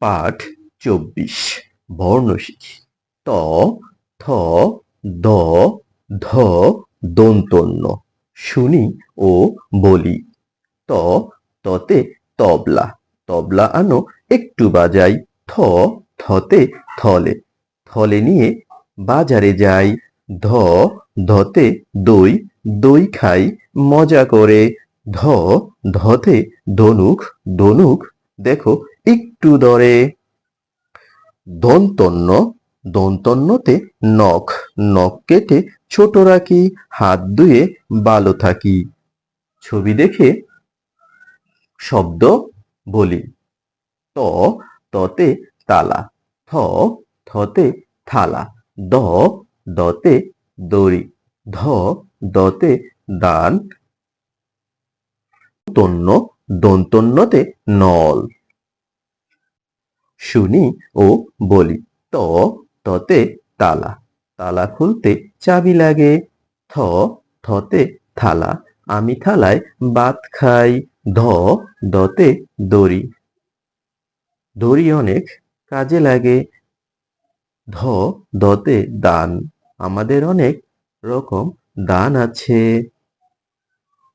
পাঠ চব্বিশ, বর্ণ শিখি। ত, থ, দ, ধ, দন্তন্য। শুনি ও বলি। ত, ততে তবলা। তবলা আনো, একটু বাজাই। থ, থতে থলে। থলে নিয়ে বাজারে যাই। ধ, ধতে দই। দই খাই মজা করে। ধ, ধতে ধনুক ধনুক দেখো, একটু দরে। দন্তন্য, দন্তন্যতে নখ নখ কেটে ছোট রাখি, হাত ধুয়ে ভালো থাকি। ছবি দেখে শব্দ বলি। ত, ততে তালা, থ, থতে থালা, দ, দতে দড়ি, ধ, দতে দান। তন্য দন্তন্যতে নল। শুনি ও বলি, ত, ততে তালা তালা খুলতে চাবি লাগে। থ, থতে থালা, আমি থালায় ভাত খাই। ধ, দতে দড়ি দড়ি অনেক কাজে লাগে। ধ, দতে দান, আমাদের অনেক রকম দান আছে।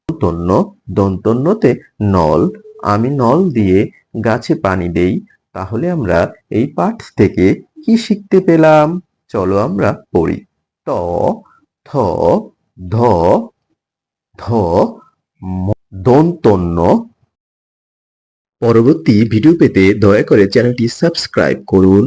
দন্তন্য, দন্তন্যতে নল, আমি নল দিয়ে গাছে পানি দেই। তাহলে আমরা এই পাঠ থেকে কি শিখতে পেলাম? চলো আমরা পড়ি। ত, থ, ধ ধ দন্তন্য। পরবর্তী ভিডিও পেতে দয়া করে চ্যানেলটি সাবস্ক্রাইব করুন।